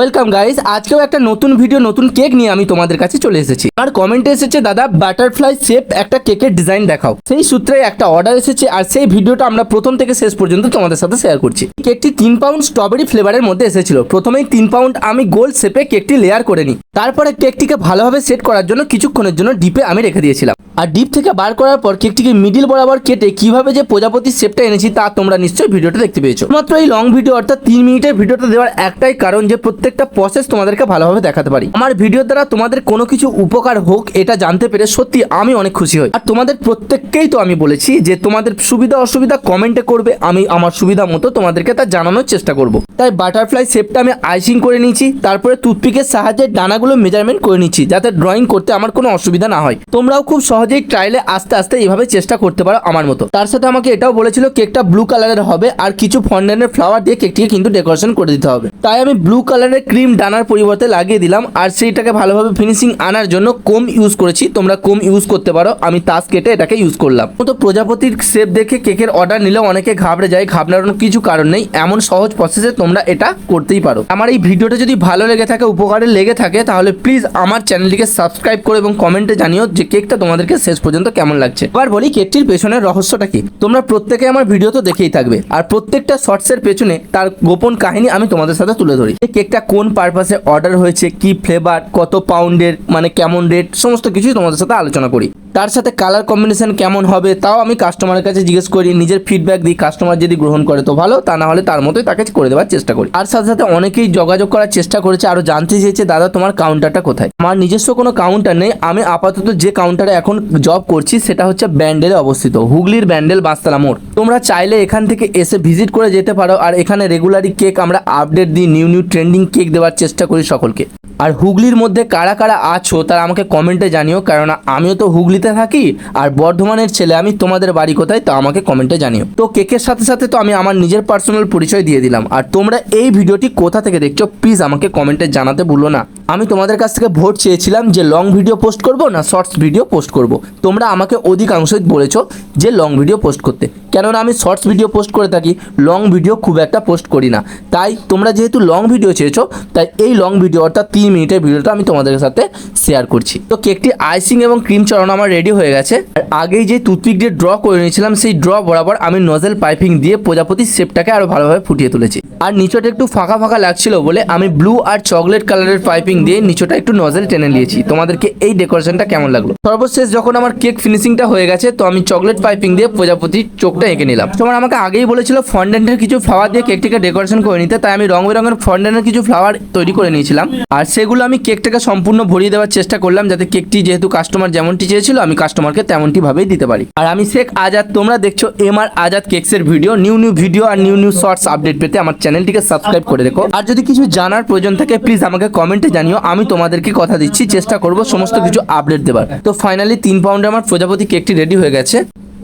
Welcome guys আজকেও একটা নতুন ভিডিও নতুন কেক নিয়ে আমি তোমাদের কাছে চলে এসেছি। আর কমেন্টে এসেছে, দাদা বাটারফ্লাই শেপ একটা কেকের ডিজাইন দেখাও। সেই সূত্রে একটা অর্ডার এসেছে, আর সেই ভিডিওটা আমরা প্রথম থেকে শেষ পর্যন্ত তোমাদের সাথে শেয়ার করছি। কেকটি তিন পাউন্ড স্ট্রবেরি ফ্লেভারের মধ্যে এসেছিল। প্রথমেই তিন পাউন্ড আমি গোল শেপে কেকটি লেয়ার করে নিই। তারপরে কেকটিকে ভালোভাবে সেট করার জন্য কিছুক্ষণের জন্য ডিপে আমি রেখে দিয়েছিলাম। আর ডিপ থেকে বার করার পর কেকটিকে মিডিল বরাবর কেটে কীভাবে যে প্রজাপতির শেপটা এনেছি তা তোমরা নিশ্চয়ই ভিডিওটা দেখতে পেয়েছ। মাত্র এই লং ভিডিও অর্থাৎ তিন মিনিটের ভিডিওটা দেওয়ার একটাই কারণ যে প্রত্যেকটা প্রসেস তোমাদেরকে ভালোভাবে দেখাতে পারি। আমার ভিডিও দ্বারা তোমাদের কোনো কিছু উপকার হোক এটা জানতে পেরে সত্যি আমি অনেক খুশি হই। আর তোমাদের প্রত্যেককেই তো আমি বলেছি যে তোমাদের সুবিধা অসুবিধা কমেন্টে করবে, আমি আমার সুবিধা মতো তোমাদেরকে তা জানানোর চেষ্টা করব। তাই বাটারফ্লাই শেপটা আমি আইসিং করে নিয়েছি, তারপরে টুথপিকের সাহায্যে ডানাগুলো মেজারমেন্ট করে নিচ্ছি, যাতে ড্রয়িং করতে আমার কোনো অসুবিধা না হয়। তোমরাও খুব সহজেই ট্রায়ালে আস্তে আস্তে এইভাবে চেষ্টা করতে পারো আমার মতো। তার সাথে আমাকে এটাও বলেছিল কেকটা ব্লু কালারের হবে আর কিছু ফন্ডেনের ফ্লাওয়ার দিয়ে কেকটিকে কিন্তু ডেকোরেশন করে দিতে হবে। তাই আমি ব্লু কালারের ক্রিম ডানার পরিবর্তে লাগিয়ে দিলাম আর সেইটাকে ভালোভাবে ফিনিশিং আনার জন্য কোম ইউজ করেছি, তোমরা কোম ইউজ করতে পারো। আমি তাস কেটে এটাকে ইউজ করলাম। তো প্রজাপতির শেপ দেখে কেকের অর্ডার নিলেও অনেকে ঘাবড়ে যায়, ঘাবড়ানোর কিছু কারণ নেই। এমন সহজ প্রসেসে তোমরা এটা করতেই পারো। আমার এই ভিডিওটা যদি ভালো লেগে থাকে, উপকারে লেগে থাকে, তাহলে প্লিজ আমার চ্যানেলটিকে সাবস্ক্রাইব করো এবং কমেন্টে জানিও যে কেকটা তোমাদেরকে শেষ পর্যন্ত কেমন লাগছে? এবার বলি কেকটির পেছনের রহস্যটা কি? তোমরা প্রত্যেকে আমার ভিডিও তো দেখেই থাকবে। আর প্রত্যেকটা শর্টস এর পেছনে তার গোপন কাহিনী আমি তোমাদের সাথে তুলে ধরি। এই কেকটা কোন পারপাসে অর্ডার হয়েছে? কি ফ্লেভার কত পাউন্ডের মানে কেমন রেট সমস্ত কিছুই তোমাদের সাথে আলোচনা করি। তার সাথে কালার কম্বিনেশন কেমন হবে তাও আমি কাস্টমারের কাছে জিজ্ঞেস করি, নিজের ফিডব্যাক দিই কাস্টমার যদি গ্রহণ করে তো ভালো, তা না হলে তার মতোই তাকে করে দেওয়ার চেষ্টা করি। আর সাথে সাথে অনেকেই যোগাযোগ করার চেষ্টা করেছে আরও জানতে চেয়েছে, দাদা, তোমার কাউন্টারটা কোথায়? আমার নিজস্ব কোনো কাউন্টার নেই, আমি আপাতত যে কাউন্টারে এখন জব করছি, সেটা হচ্ছে ব্যান্ডেলে অবস্থিত, হুগলির ব্যান্ডেল বাস্তালা মোড়। তোমরা চাইলে এখান থেকে এসে ভিজিট করে যেতে পারো, আর এখানে রেগুলারই কেক আমরা আপডেট দিই নিউ নিউ ট্রেন্ডিং কেক দেওয়ার চেষ্টা করি সকলকে। আর হুগলির মধ্যে কারা কারা আছো তারা আমাকে কমেন্টে জানিও কারণ আমিও তো হুগলিতে থাকি আর বর্ধমানের ছেলে আমি তোমাদের বাড়ি কোথায় তা আমাকে কমেন্টে জানিও। তো কেকের সাথে সাথে তো আমি আমার নিজের পার্সোনাল পরিচয় দিয়ে দিলাম। আর তোমরা এই ভিডিওটি কোথা থেকে দেখছ প্লিজ আমাকে কমেন্টে জানাতে ভুলো না। আমি তোমাদের কাছ থেকে ভোট চেয়েছিলাম যে লং ভিডিও পোস্ট করব না শর্টস ভিডিও পোস্ট করব। তোমরা আমাকে অধিকাংশই বলেছ যে লং ভিডিও পোস্ট করতে। কেননা আমি শর্টস ভিডিও পোস্ট করে থাকি লং ভিডিও খুব একটা পোস্ট করি না। তাই তোমরা যেহেতু লং ভিডিও চেয়েছো তাই এই লং ভিডিও অর্থাৎ তিন মিনিটের ভিডিওটা আমি তোমাদের সাথে শেয়ার করছি। তো কেকটি আইসিং এবং ক্রিম চড়ানো আমার রেডি হয়ে গেছে। আগেই যে টুথপিক দিয়ে ড্র করে নিয়েছিলাম, সেই ড্র বরাবর আমি নজেল পাইপিং দিয়ে প্রজাপতির শেপটাকে আরও ভালোভাবে ফুটিয়ে তুলেছি। আর নিচটা একটু ফাঁকা ফাঁকা লাগছিল বলে আমি ব্লু আর চকলেট কালারের পাইপিং দিয়ে নিচটা একটু নজেল টেনে নিয়েছি। তোমাদেরকে এই ডেকোরেশনটা কেমন লাগল? সর্বশেষ যখন আমার কেক ফিনিশিংটা হয়ে গেছে, তো আমি চকলেট পাইপিং দিয়ে প্রজাপতির চোখটা এঁকে নিলাম। তোমার আমাকে আগেই বলেছিল ফন্ডেন্টের কিছু ফ্লাওয়ার দিয়ে কেকটিকে ডেকোরেশন করে নিতে, তাই আমি রং বেরঙের ফন্ডেন্টের কিছু ফ্লাওয়ার তৈরি করে নিয়েছিলাম। আর সেগুলো আমি কেকটাকে সম্পূর্ণ ভরিয়ে দেওয়ার চেষ্টা করলাম, যাতে কেকটি যেহেতু কাস্টমার যেমনটি চেয়েছিল, আমি কাস্টমারকে তেমনটি ভাবেই দিতে পারি। আর আমি শেখ আজাদ, তোমরা দেখছ এম আর আজাদ কেকসের ভিডিও। নিউ নিউ ভিডিও আর নিউ নিউ শর্টস আপডেট পেতে আমার চ্যানেলটিকে সাবস্ক্রাইব করে রেখো আর যদি কিছু জানার প্রয়োজন থাকে প্লিজ আমাকে কমেন্টে জানিও। আমি তোমাদেরকে কথা দিচ্ছি, চেষ্টা করব সমস্ত কিছু আপডেট দেবার। তো ফাইনালি তিন পাউন্ডে আমার প্রজাপতি কেকটি রেডি হয়ে গেছে।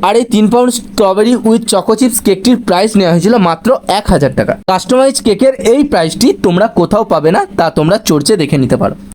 আর এই তিন pound strawberry with choco chips কেকটির price নেওয়া হয়েছিল মাত্র এক হাজার টাকা। কাস্টমাইজ কেকের এই প্রাইসটি তোমরা কোথাও পাবে না, তা তোমরা চর্চে দেখে নিতে পারো।